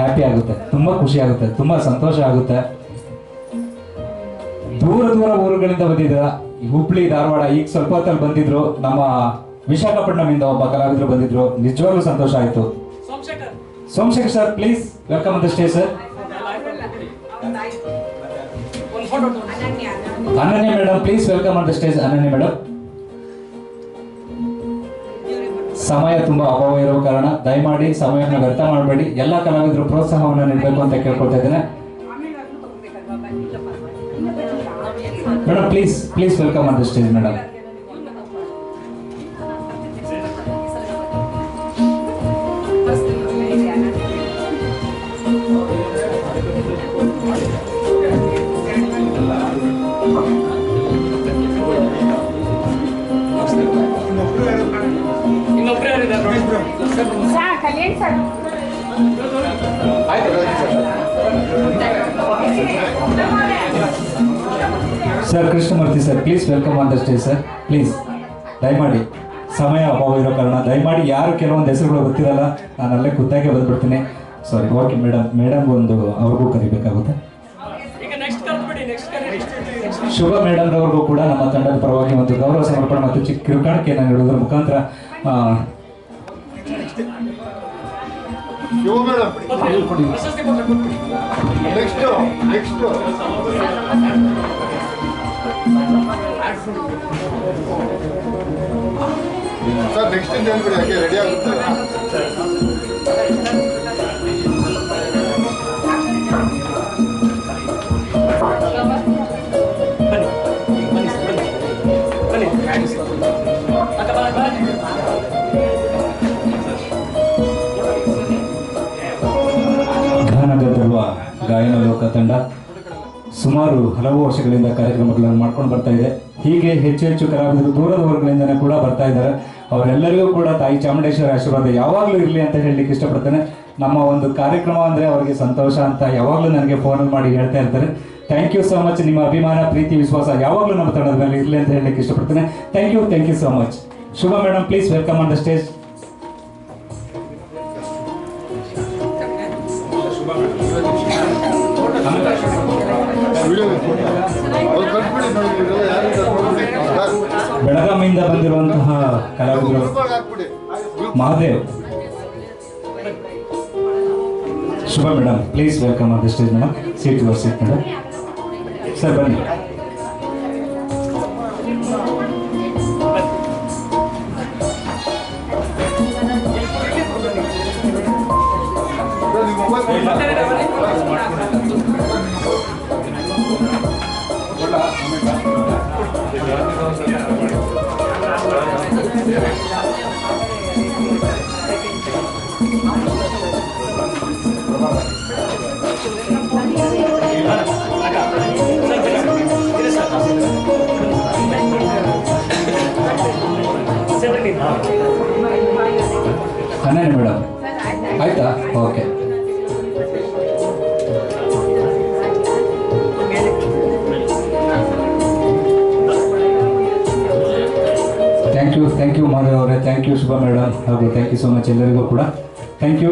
Happy ಆಗುತ್ತೆ ತುಂಬಾ ಖುಷಿ ಆಗುತ್ತೆ ತುಂಬಾ ಸಂತೋಷ ಆಗುತ್ತೆ. ದೂರ ದೂರ ಊರುಗಳಿಂದ ಬಂದಿದ್ದ ಹುಬ್ಳಿ ಧಾರವಾಡ ಈಗ ಸ್ವಲ್ಪ ಹೊತ್ತಲ್ಲಿ ಬಂದಿದ್ರು ನಮ್ಮ ವಿಶಾಖಪಟ್ಟಣಮಿಂದ ಒಬ್ಬ ಕಲಾವಿದರು ಬಂದಿದ್ರು ನಿಜವಾಗ್ಲೂ ಸಂತೋಷ ಆಯ್ತು. Somashekhar. Sir please welcome the stage sir Ananya madam please welcome the stage Ananya madam ಸಮಯ ತುಂಬಾ ಅಭಾವ ಇರುವ ಕಾರಣ ದಯಮಾಡಿ ಸಮಯವನ್ನು ವ್ಯರ್ಥ ಮಾಡಬೇಡಿ. ಎಲ್ಲ ಕಲಾವಿದರು ಪ್ರೋತ್ಸಾಹವನ್ನು ನೀಡಬೇಕು ಅಂತ ಕೇಳ್ಕೊಳ್ತಾ ಇದ್ದೇನೆ. ಮೇಡಮ್ ಪ್ಲೀಸ್ ಪ್ಲೀಸ್ ವೆಲ್ಕಮ್ ಅಂತ stage madam sir Krishnamurthy sir please welcome on the stage sir please ದಯಮಾಡಿ ಸಮಯ ಅಭಾವ ಇರೋ ಕಾರಣ ದಯಮಾಡಿ ಯಾರು ಕೆಲವೊಂದು ಹೆಸರುಗಳು ಗೊತ್ತಿರಲ್ಲ ನಾನು ಅಲ್ಲೇ ಖುದ್ದಾಗೆ ಬಂದ್ಬಿಡ್ತೀನಿ ಸಾರಿ ಓಕೆ ಮೇಡಮ್ ಮೇಡಮ್ ಒಂದು ಅವ್ರಿಗೂ ಕರಿಬೇಕಾಗುತ್ತೆ. ಶುಭ ಮೇಡಮ್ ಅವ್ರಿಗೂ ಕೂಡ ನಮ್ಮ ತಂಡದ ಪರವಾಗಿ ಒಂದು ಗೌರವ ಸಮರ್ಪಣೆ ಮತ್ತು ಚಿಕ್ಕ ಕಿರುಕಾಣಿಕೆಯನ್ನು ನೀಡುವುದರ ಮುಖಾಂತರ Yo, madam. Next door. Next door. Sir, next time then we are ready. Balik, balik, balik. Balik, balik. Balik, balik. ತಂಡ ಸುಮಾರು ಹಲವು ವರ್ಷಗಳಿಂದ ಕಾರ್ಯಕ್ರಮಗಳನ್ನು ಮಾಡ್ಕೊಂಡು ಬರ್ತಾ ಇದೆ. ಹೀಗೆ ಹೆಚ್ಚು ಹೆಚ್ಚು ಕಲಾವಿದರು ದೂರದ ಊರುಗಳಿಂದನೇ ಕೂಡ ಬರ್ತಾ ಇದ್ದಾರೆ. ಅವರೆಲ್ಲರಿಗೂ ಕೂಡ ತಾಯಿ ಚಾಮುಂಡೇಶ್ವರಿ ಆಶೀರ್ವಾದ ಯಾವಾಗಲೂ ಇರಲಿ ಅಂತ ಹೇಳಲಿಕ್ಕೆ ಇಷ್ಟಪಡ್ತೇನೆ. ನಮ್ಮ ಒಂದು ಕಾರ್ಯಕ್ರಮ ಅಂದರೆ ಅವರಿಗೆ ಸಂತೋಷ ಅಂತ ಯಾವಾಗಲೂ ನನಗೆ ಫೋನ್ ಮಾಡಿ ಹೇಳ್ತಾ ಇರ್ತಾರೆ. ಥ್ಯಾಂಕ್ ಯು ಸೋ ಮಚ್ ನಿಮ್ಮ ಅಭಿಮಾನ, ಪ್ರೀತಿ, ವಿಶ್ವಾಸ ಯಾವಾಗಲೂ ನಮ್ಮ ತಂಡದ ಮೇಲೆ ಇರಲಿ ಅಂತ ಹೇಳಲಿಕ್ಕೆ ಇಷ್ಟಪಡ್ತೇನೆ. Thank you thank you so much Shubha madam please welcome on the stage video ಬೆಳಗಾವಿಯಿಂದ ಬಂದಿರುವಂತಹ ಕಲಾವಿದರು Mahadev. Shubha madam please welcome on the stage madam seat seat madam sir ಬನ್ನಿ. ಹನ್ನೆರಡು ಮೇಡಮ್ ಆಯ್ತಾ okay thank you thank you Madhav ಅವರೇ. Thank you Shubha madam ಹಾಗೂ thank you so much ಎಲ್ಲರಿಗೂ ಕೂಡ. Thank you